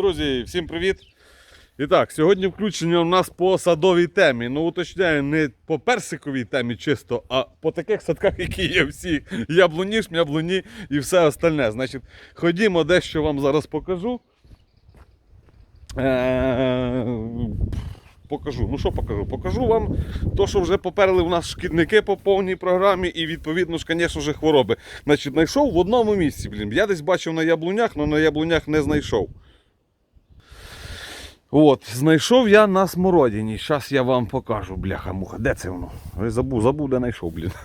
Друзі, всім привіт! І так, сьогодні включення у нас по садовій темі. Ну, уточняю, не по персиковій темі чисто, а по таких садках, які є всі. Яблуні, шмяблуні і все остальне. Значить, ходімо, дещо вам зараз покажу. Е, Покажу. Ну що покажу? Покажу вам то, що вже поперли у нас шкідники по повній програмі, і відповідно ж, звісно ж, хвороби. Значить, знайшов в одному місці. Блін. Я десь бачив на яблунях, але на яблунях не знайшов. От, знайшов я на смородині. Зараз я вам покажу, бляха-муха. Де це воно? Я забув, забув, де знайшов, блін.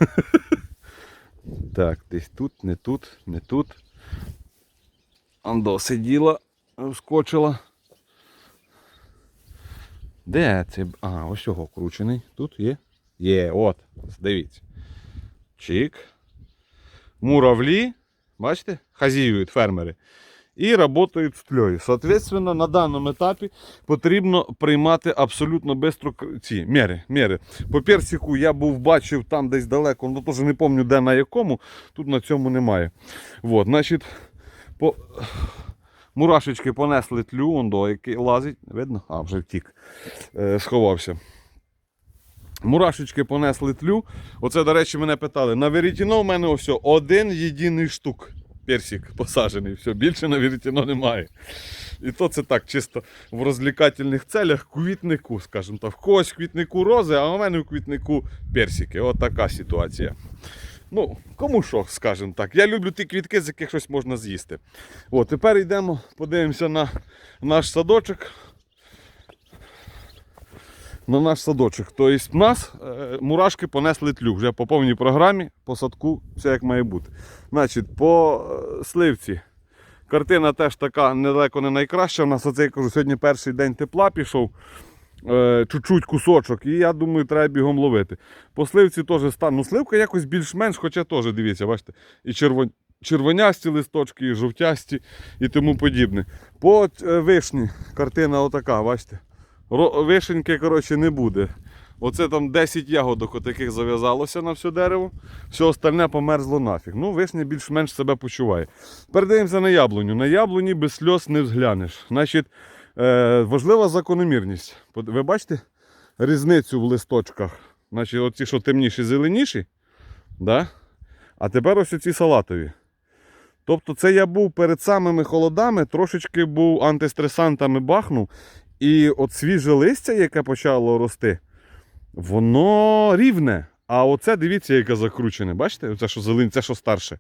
Так, десь тут, не тут, не тут. Андо сиділа, вскочила. Де це? А, ось його кручений. Тут є. Є, от. Дивіться. Чик. Муравлі. Бачите? Хазіюють фермери. І працюють з тлею. Соответственно, на даному етапі потрібно приймати абсолютно швидко ці міри. міри. По персику я був бачив там десь далеко, ну теж не пам'ятаю де на якому. Тут на цьому немає. От, значить, по... Мурашечки понесли тлю, он до який лазить. Видно? А, вже втік. Е, сховався. Мурашечки понесли тлю. Оце, до речі, мене питали. На веретіно в мене ось один єдиний штук. Персик посаджений. Все, більше на веретіно немає. І то це так, чисто в розлікательних целях квітнику, скажімо так. В когось в квітнику рози, а у мене в квітнику персики. От така ситуація. Ну, кому що, скажімо так. Я люблю ті квітки, з яких щось можна з'їсти. От, тепер йдемо, подивимося на наш садочок. На наш садочок. Тобто в нас е, мурашки понесли тлю вже по повній програмі, по садку, все як має бути. Значить, по е, сливці. Картина теж така недалеко не найкраща. У нас оце я кажу, сьогодні перший день тепла пішов. Е, чуть-чуть кусочок, і я думаю, треба бігом ловити. По сливці теж стан. Ну, сливка якось більш-менш, хоча теж, дивіться, бачите, і червон... червонясті листочки, і жовтясті і тому подібне. По вишні картина отака, бачите. Вишеньки, коротше, не буде. Оце там 10 ягодок отаких зав'язалося на все дерево, все остальне померзло нафіг. Ну, вишня більш-менш себе почуває. Передаємося на яблуню. На яблуні без сльоз не взглянеш. Значить, е, важлива закономірність. Ви бачите різницю в листочках? Значить, оці, що темніші, зеленіші, да? а тепер ось ці салатові. Тобто це я був перед самими холодами, трошечки був антистресантами бахнув. І от свіже листя, яке почало рости, воно рівне. А оце дивіться, яке закручене. Бачите? Оце що зелень, це що старше.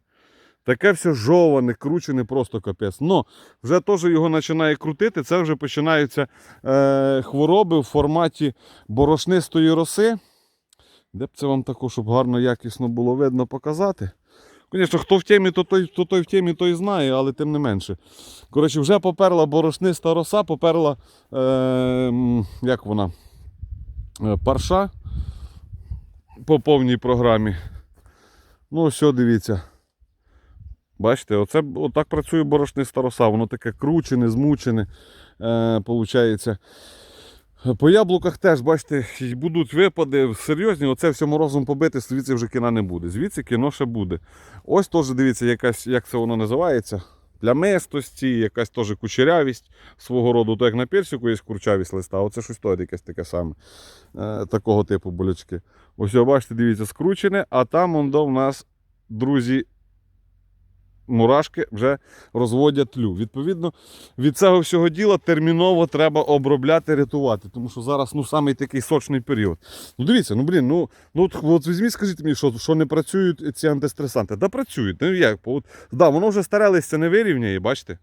Таке все жоване, кручене, просто капець. Но вже теж його починає крутити, це вже починаються е, хвороби в форматі борошнистої роси. Де б це вам тако, щоб гарно якісно було видно показати? Звісно, хто в темі, то той, то той в темі, той знає, але тим не менше. Коротше, вже поперла борошниста роса, поперла, е, як вона, е, парша по повній програмі. Ну, все, дивіться. Бачите, оце отак працює борошниста роса, воно таке кручене, змучене, е, получається. По яблуках теж, бачите, будуть випади серйозні, оце все морозом побити, звідси вже кіна не буде. Звідси кіно ще буде. Ось теж дивіться, якась, як це воно називається. Плямистості, якась теж кучерявість свого роду, то як на персику є курчавість листа, оце щось то якесь таке саме. Е, такого типу болячки. Ось, бачите, дивіться, скручене, а там до в нас, друзі, мурашки вже розводять тлю. Відповідно, від цього всього діла терміново треба обробляти, рятувати, тому що зараз ну, самий такий сочний період. Ну дивіться, ну блін, ну, ну от, от візьміть, скажіть мені, що, що не працюють ці антистресанти. Да працюють. Ну як? От, да, воно вже старе листя не вирівняє, бачите?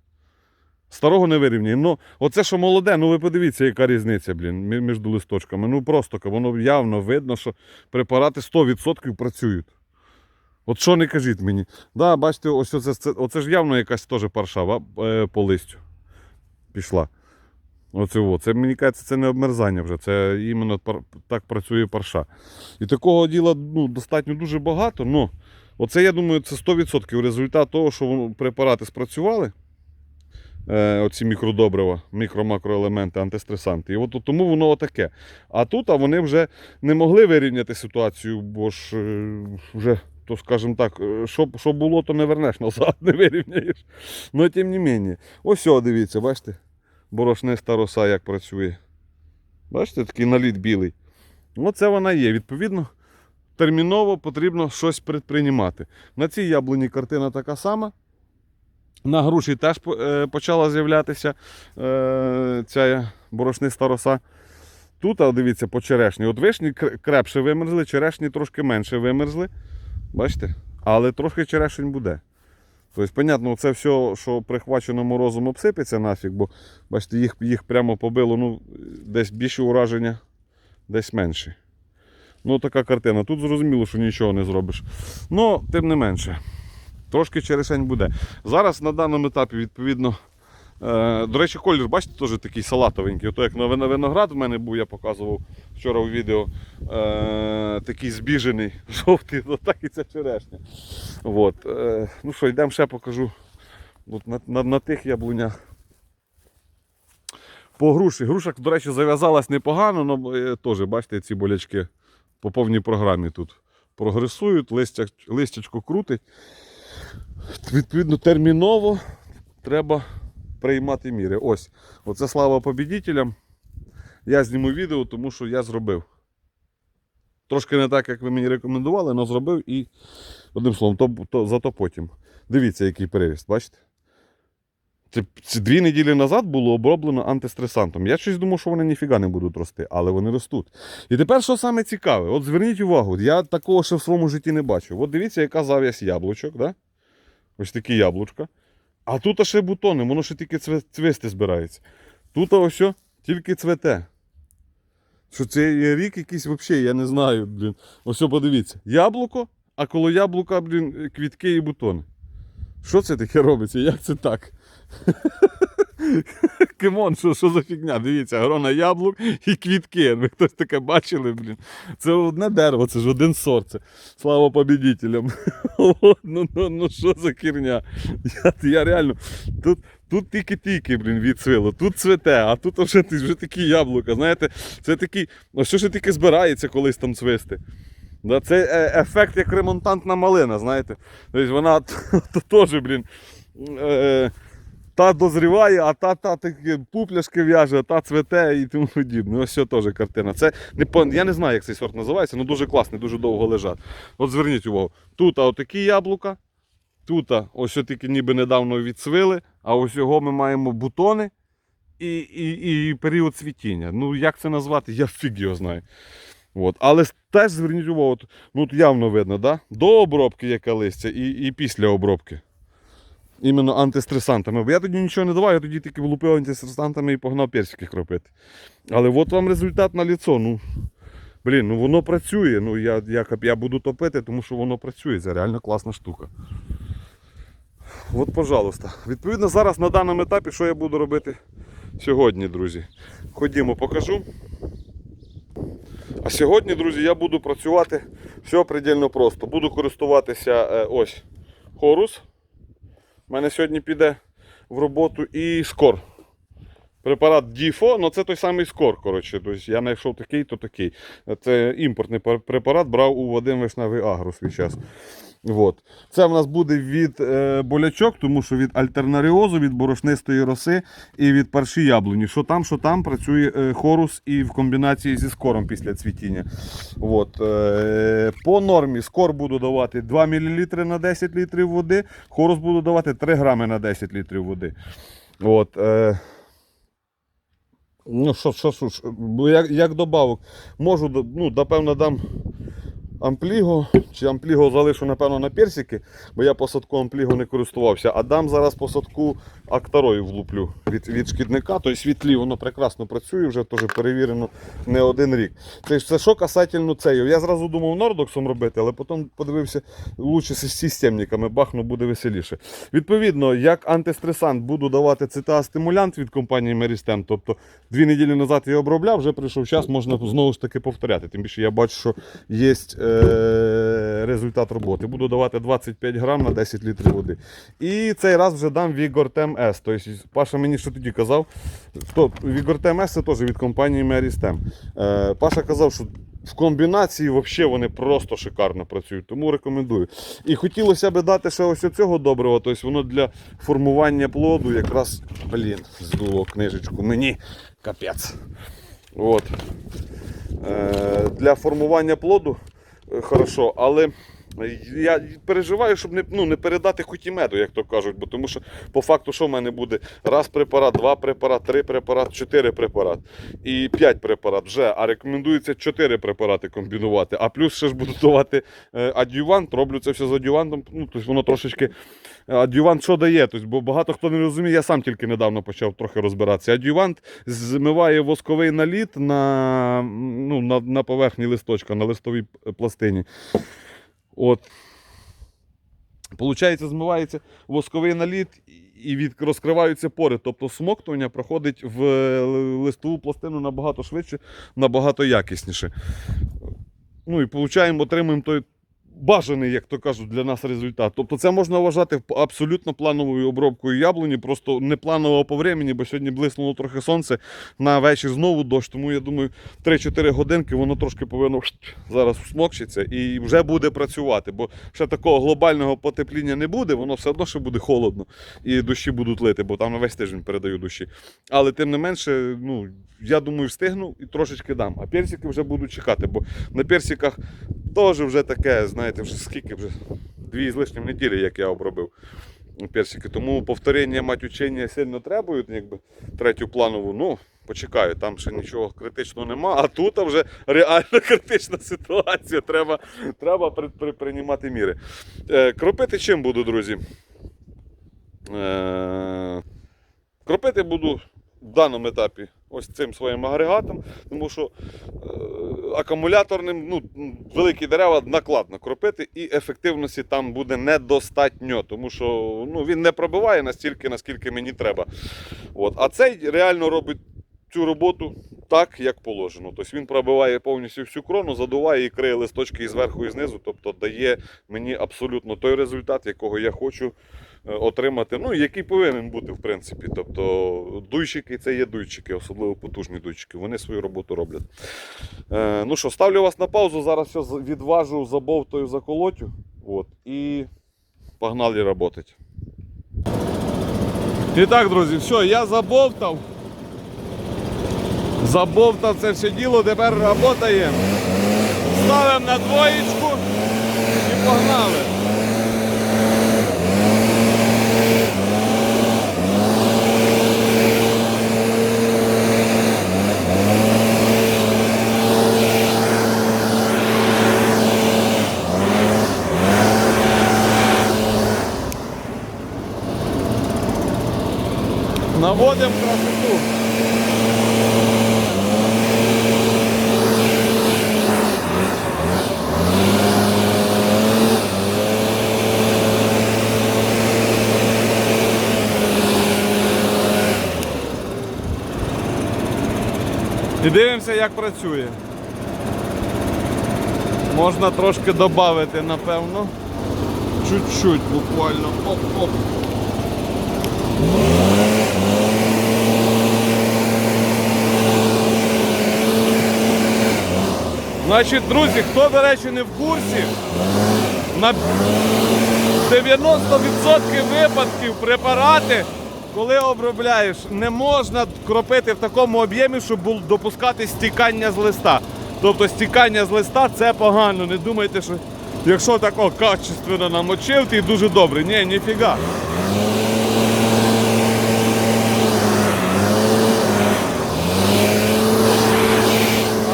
Старого не вирівняє. Ну, оце, що молоде, ну ви подивіться, яка різниця, блін, між листочками. Ну просто воно явно видно, що препарати 100% працюють. От що не кажіть мені. Да, бачите, ось оце, це, оце ж явно якась теж парша ва, е, по листю пішла. Оце, це мені кажеться, це не обмерзання вже, це іменно так працює парша. І такого діла ну, достатньо дуже багато. Ну, оце, я думаю, це 100% результат того, що препарати спрацювали. Е, оці мікродобрива, мікро-макроелементи, антистресанти. І от тому воно отаке. А тут а вони вже не могли вирівняти ситуацію, бо ж е, вже то скажімо так, е, що, що було, то не вернеш назад, не вирівняєш. Ну, тим не менше. Ось, о, дивіться, бачите? борошниста роса як працює. Бачите, такий наліт білий. Оце вона є. Відповідно, терміново потрібно щось предприймати. На цій яблуні картина така сама. На груші теж е, почала з'являтися е, ця борошниста роса. Тут, а дивіться, по черешні. От вишні крепше вимерзли, черешні трошки менше вимерзли. Бачите? Але трошки черешень буде. Тобто, понятно, це все, що прихвачено морозом, обсипеться нафіг, бо бачите, їх, їх прямо побило, ну, десь більше ураження, десь менше. Ну, така картина. Тут зрозуміло, що нічого не зробиш. Ну, тим не менше, трошки черешень буде. Зараз на даному етапі, відповідно, до речі, колір, бачите, теж такий салатовенький. Ото як на виноград в мене був, я показував вчора у відео, е, такий збіжений, жовтий, то так і ця черешня. От. Е, ну що, йдемо ще покажу. От на, на, на тих яблунях. По груші. Груша, до речі, зав'язалась непогано, але теж, бачите, ці болячки по повній програмі тут прогресують, листя, листячко крутить. Відповідно, терміново треба приймати міри. Ось, оце слава побідітелям. Я зніму відео, тому що я зробив. Трошки не так, як ви мені рекомендували, але зробив і одним словом, то, то, зато потім. Дивіться, який переріст, бачите? Це, це дві неділі назад було оброблено антистресантом. Я щось думав, що вони ніфіга не будуть рости, але вони ростуть. І тепер, що саме цікаве, от зверніть увагу, я такого ще в своєму житті не бачив. От дивіться, яка зав'язь яблучок, да? ось такі яблучка. А тут ще бутони, воно ще тільки цвисти збирається. Тут ось що, тільки цвете. Що це рік якийсь взагалі, я не знаю. Блін. Ось подивіться. Яблуко, а коло яблука, блін, квітки і бутони. Що це таке робиться? Як це так? Кимон, що, що за фігня? Дивіться, грона яблук і квітки. Ви хтось таке бачили, блін. Це одне дерево, це ж один сорт. Це. Слава побідітелям. Ну, ну, ну що за херня? Я, я реально. Тут, тут тільки-тільки, блін, відцвило. Тут цвете, а тут вже, вже такі яблука. Знаєте, це такі. Ну що ж тільки збирається колись там цвисти. Да, це е, ефект як ремонтантна малина, знаєте. Тобто вона теж, блін. Е, та дозріває, а та, та такі пупляшки в'яже, та цвете і тому подібне. Ось що теж картина. Це не я не знаю, як цей сорт називається, але дуже класний, дуже довго лежать. От зверніть увагу. Тут отакі яблука, тут ось тільки ніби недавно відцвили, а ось його ми маємо бутони і, і, і період цвітіння. Ну як це назвати, я фіг його знаю. От. Але теж зверніть увагу, ну явно видно, да? до обробки яке листя і, і після обробки. Іменно антистресантами. Бо я тоді нічого не давав, я тоді тільки влупив антистресантами і погнав персики кропити. Але от вам результат на ліцо. Ну, блін, ну воно працює. Ну, я, я, я буду топити, тому що воно працює. Це реально класна штука. От, пожалуйста. Відповідно, зараз на даному етапі, що я буду робити сьогодні, друзі. Ходімо, покажу. А сьогодні, друзі, я буду працювати все предельно просто. Буду користуватися е, ось хорус. У мене сьогодні піде в роботу і скор. Препарат Діфо, ну це той самий скор. коротше. Тобто я знайшов такий, то такий. Це імпортний препарат, брав у Вадим Вишневий Агро свій час. От. Це в нас буде від е, болячок, тому що від альтернаріозу, від борошнистої роси і від парші яблуні. Що там, що там працює е, хорус і в комбінації зі скором після цвітіння. От. Е, по нормі скор буду давати 2 мл на 10 літрів води, хорус буду давати 3 грами на 10 літрів води. От, е, ну, що, що, що, як, як добавок, можу, ну, напевно, дам ампліго, чи ампліго залишу, напевно, на персики, бо я посадку ампліго не користувався, а дам зараз посадку актарою влуплю від, від шкідника, тобто світлі, воно прекрасно працює, вже теж перевірено не один рік. Це, це що касательно цею. Я зразу думав нордоксом робити, але потім подивився, лучше з системниками, бахну буде веселіше. Відповідно, як антистресант буду давати ЦТА-стимулянт від компанії Meristem, тобто дві неділі назад я обробляв, вже прийшов час, можна знову ж таки повторяти. Тим більше я бачу, що є е, результат роботи. Буду давати 25 грам на 10 літрів води. І цей раз вже дам Vigortem S. Тобто, Паша мені що тоді казав, то Vigortem S це теж від компанії Meristem. Е, Паша казав, що в комбінації взагалі вони просто шикарно працюють, тому рекомендую. І хотілося б дати ще ось цього доброго, тобто воно для формування плоду якраз, блін, здуло книжечку мені капець. От. Е, для формування плоду е, хорошо, але я переживаю, щоб не, ну, не передати хоч і меду, як то кажуть, бо тому що по факту, що в мене буде раз препарат, два препарат, три препарат, чотири препарат і п'ять препарат вже, а рекомендується чотири препарати комбінувати. А плюс ще ж буду давати е, адювант, роблю це все з адювантом, ну, тобто воно трошечки е, адювант що дає, тобто, бо багато хто не розуміє, я сам тільки недавно почав трохи розбиратися. Адювант змиває восковий наліт на, ну, на, на поверхні листочка, на листовій пластині. От. Получається, змивається восковий наліт і розкриваються пори. Тобто смоктування проходить в листову пластину набагато швидше, набагато якісніше. Ну і получаємо, отримуємо той бажаний, як то кажуть, для нас результат. Тобто це можна вважати абсолютно плановою обробкою яблуні, просто не планово по времени, бо сьогодні блиснуло трохи сонце, на вечір знову дощ. Тому я думаю, 3-4 годинки воно трошки повинно зараз всмокчиться і вже буде працювати. Бо ще такого глобального потепління не буде, воно все одно ще буде холодно і дощі будуть лити, бо там на весь тиждень передаю дощі. Але тим не менше, ну я думаю, встигну і трошечки дам. А персики вже будуть чекати, бо на персиках теж вже таке, знаєте, вже скільки вже дві з лишнім неділі, як я обробив персики. Тому повторення мать учення сильно требують, якби третю планову. Ну, почекаю, там ще нічого критичного нема, а тут вже реально критична ситуація. Треба, треба при, при, приймати міри. Е, кропити чим буду, друзі? Е, кропити буду в даному етапі ось цим своїм агрегатом, тому що е, акумуляторним ну, великі дерева накладно кропити, і ефективності там буде недостатньо, тому що ну, він не пробиває настільки, наскільки мені треба. От. А цей реально робить цю роботу так, як положено. Тобто він пробиває повністю всю крону, задуває і криє листочки і зверху, і знизу, тобто дає мені абсолютно той результат, якого я хочу отримати, ну, який повинен бути, в принципі. Тобто дуйчики це є дуйчики, особливо потужні дуйчики. Вони свою роботу роблять. Е, ну що, ставлю вас на паузу, зараз все відважу, забовтаю, заколотю. От, і погнали працювати. І так, друзі, все, я забовтав. Забовтав це все діло, тепер працює. Ставимо на двоєчку і погнали. Наводимо красоту. І дивимося, як працює. Можна трошки додати, напевно. Чуть-чуть буквально. Оп-оп. Значить, друзі, хто, до речі, не в курсі, на 90% випадків препарати, коли обробляєш, не можна кропити в такому об'ємі, щоб допускати стікання з листа. Тобто стікання з листа це погано. Не думайте, що якщо тако качественно намочив, ти дуже добре. Ні, ніфіга.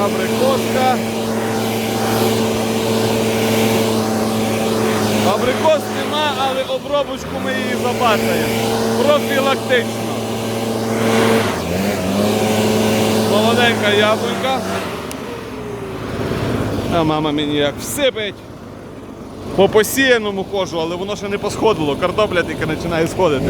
Абрикоска. Абрикос нема, але обробочку ми її забацаємо. Профілактично. Молоденька яблука. А мама мені як всипить. По посіяному хожу, але воно ще не посходило. Картопля тільки починає сходити.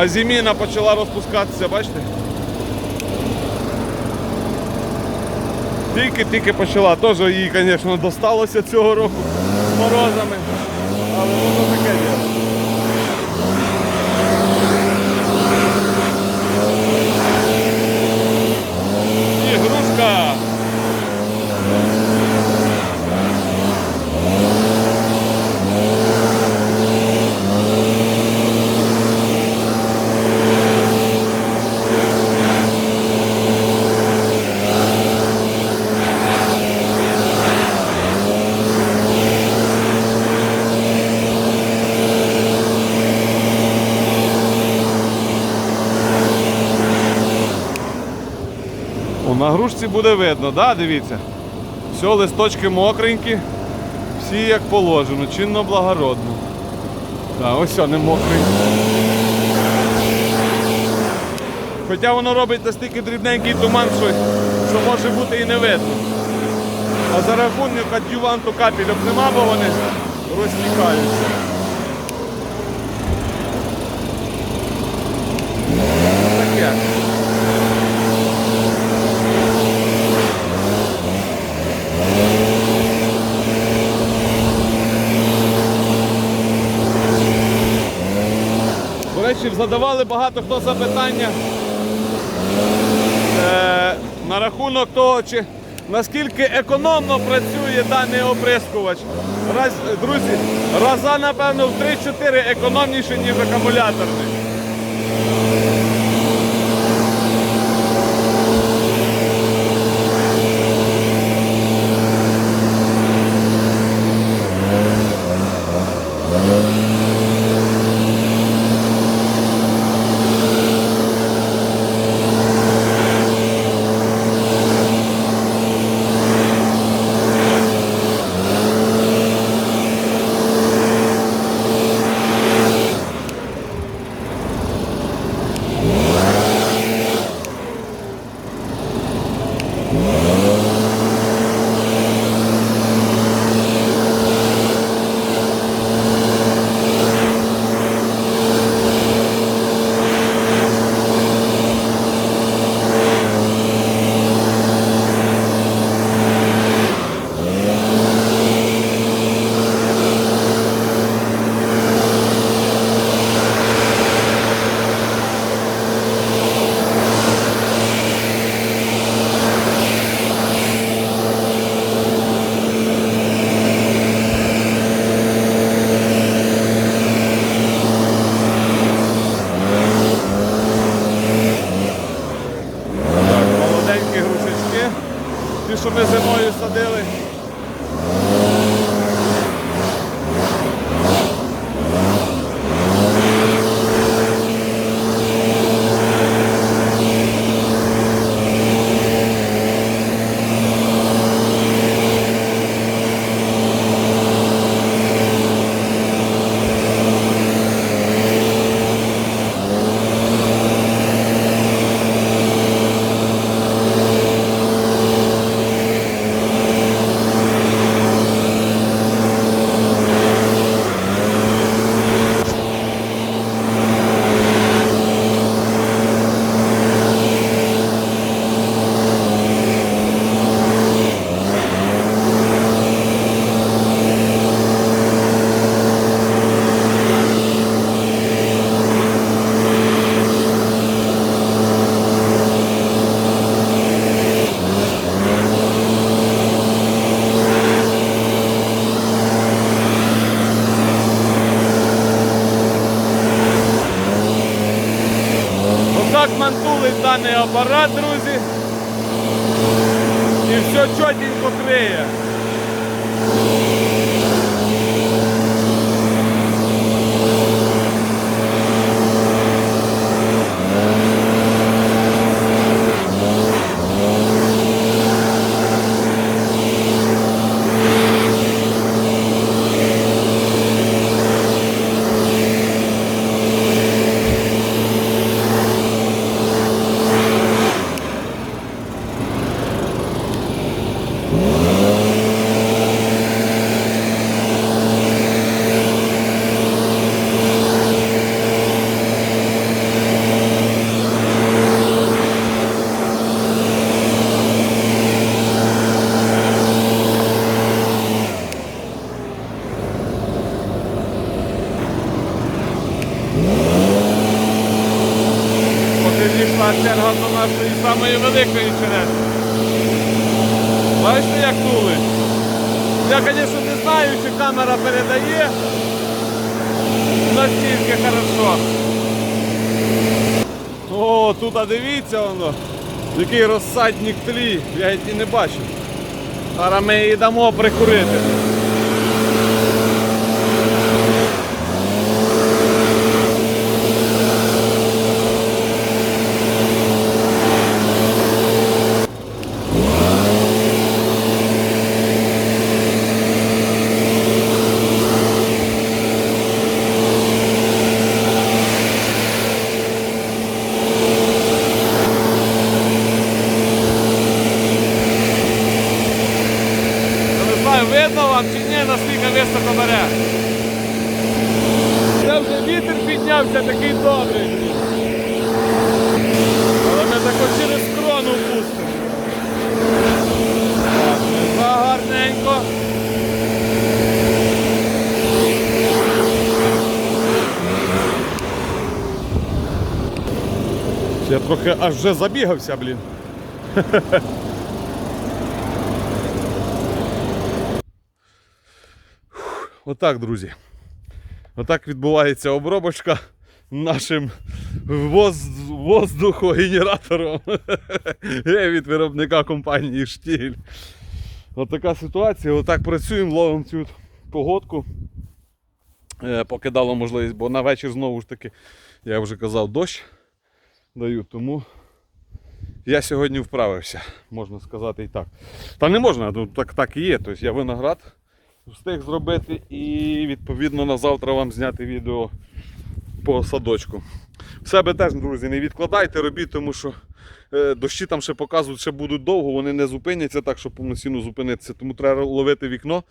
А зіміна почала розпускатися, бачите? Тільки-тільки почала. Теж їй, звісно, досталося цього року. морозами. Але воно таке діло. Ігрушка. О, на грушці буде видно, да? дивіться. Все, листочки мокренькі, всі як положено, чинно благородно. Да, ось все, не мокрий. Хоча воно робить настільки дрібненький туман, що, що може бути і не видно. А за рахунок адюванту капельок нема, бо вони розтікаються. Таке. До задавали багато хто запитання е, на рахунок того, чи наскільки економно працює даний оприскувач. Раз, друзі, раза, напевно, в 3-4 економніше, ніж акумуляторний. О, тут а дивіться воно, який розсадник тлі, я і не бачив. Зараз ми її дамо прикурити. Я не знаю, видно вам чи ні, наскільки високо бере. Це вже вітер піднявся такий добрий. Але ми так от через крону пустимо. Так, ну, гарненько. Я трохи аж вже забігався, блін. Отак, друзі. Отак відбувається обробочка нашим воздухогенератором від виробника компанії Штіль. Отака ситуація. Отак працюємо, ловимо цю погодку. Е, Поки дало можливість, бо на вечір знову ж таки, я вже казав, дощ даю, тому я сьогодні вправився, можна сказати і так. Та не можна, ну, так, так і є. Тобто я виноград встиг зробити і відповідно на завтра вам зняти відео по садочку. В себе теж, друзі, не відкладайте, робіть, тому що е, дощі там ще показують, ще будуть довго, вони не зупиняться так, щоб повноцінно зупинитися. Тому треба ловити вікно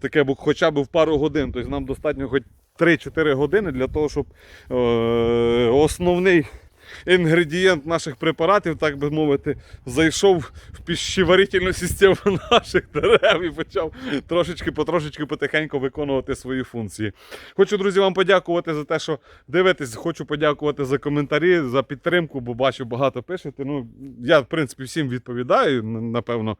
таке, хоча б в пару годин. Тобто нам достатньо хоч 3-4 години для того, щоб е, основний інгредієнт наших препаратів, так би мовити, зайшов в піщеварительну систему наших дерев і почав трошечки потрошечки потихеньку виконувати свої функції. Хочу, друзі, вам подякувати за те, що дивитесь. Хочу подякувати за коментарі, за підтримку, бо бачу, багато пишете. Ну, я, в принципі, всім відповідаю. Напевно,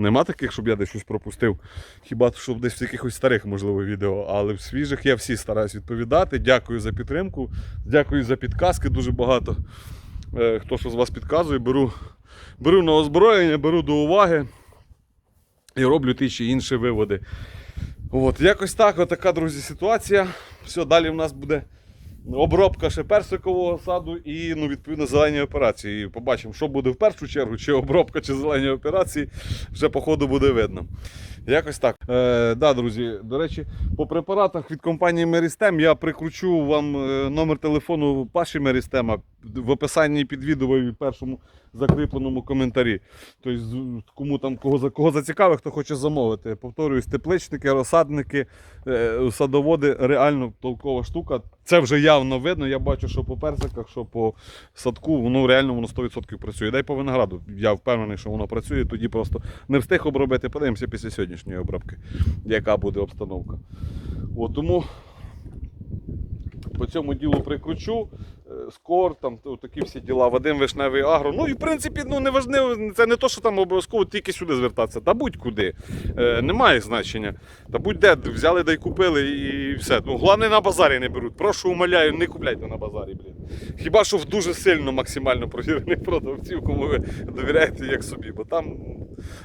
нема таких, щоб я десь щось пропустив. Хіба щоб десь в якихось старих, можливо, відео, але в свіжих я всі стараюсь відповідати. Дякую за підтримку, дякую за підказки. Дуже багато. Е, Хто що з вас підказує, беру, беру на озброєння, беру до уваги і роблю ті чи інші виводи. От, якось так, отака, друзі, ситуація. Все, далі в нас буде обробка ще персикового саду і ну, відповідно зелені операції. І побачимо, що буде в першу чергу, чи обробка, чи зелені операції, вже по ходу буде видно. Якось так. Е, да, друзі, до речі, по препаратах від компанії Мерістем я прикручу вам е, номер телефону Паші Мерістема в описанні під відео і в першому закріпленому коментарі. Тобто, кому там кого, кого зацікавить, хто хоче замовити. Повторююсь, тепличники, розсадники, е, садоводи реально толкова штука. Це вже явно видно. Я бачу, що по персиках, що по садку, воно реально воно 100% працює. Дай по винограду. Я впевнений, що воно працює. Тоді просто не встиг обробити. Подивимося після сьогоднішньої обробки, яка буде обстановка. От, тому по цьому ділу прикручу. Скор, там такі всі діла, Вадим Вишневий Агро. Ну і в принципі, ну не важливо, це не то, що там обов'язково тільки сюди звертатися, та будь-куди. Е, немає значення. Та будь-де взяли да й купили і все. Ну, головне на базарі не беруть. Прошу умоляю, не купляйте на базарі, блін. Хіба що в дуже сильно максимально провірених продавців, кому ви довіряєте як собі, бо там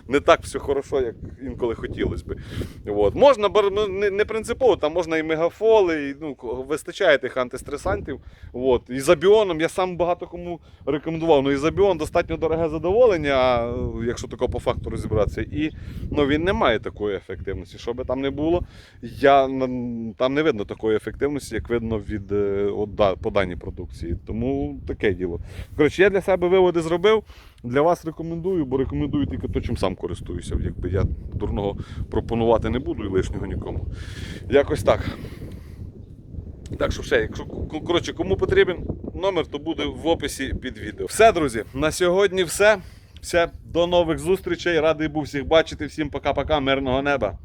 не так все хорошо, як інколи хотілося би. От. Можна ну, не принципово, там можна і мегафоли, і, ну, вистачає тих антистресантів. От. І за біоном я сам багато кому рекомендував. Ну, і за біон достатньо дороге задоволення, якщо тако по факту розібратися. І ну, він не має такої ефективності. Що би там не було, я, там не видно такої ефективності, як видно від, е, от, да, по даній продукції. Тому таке діло. Коротше, я для себе виводи зробив. Для вас рекомендую, бо рекомендую тільки то, чим сам користуюся. Якби я дурного пропонувати не буду і лишнього нікому. Якось так. Так що все, якщо коротше, кому потрібен номер, то буде в описі під відео. Все, друзі, на сьогодні все. Все, до нових зустрічей. Радий був всіх бачити. Всім пока-пока, мирного неба.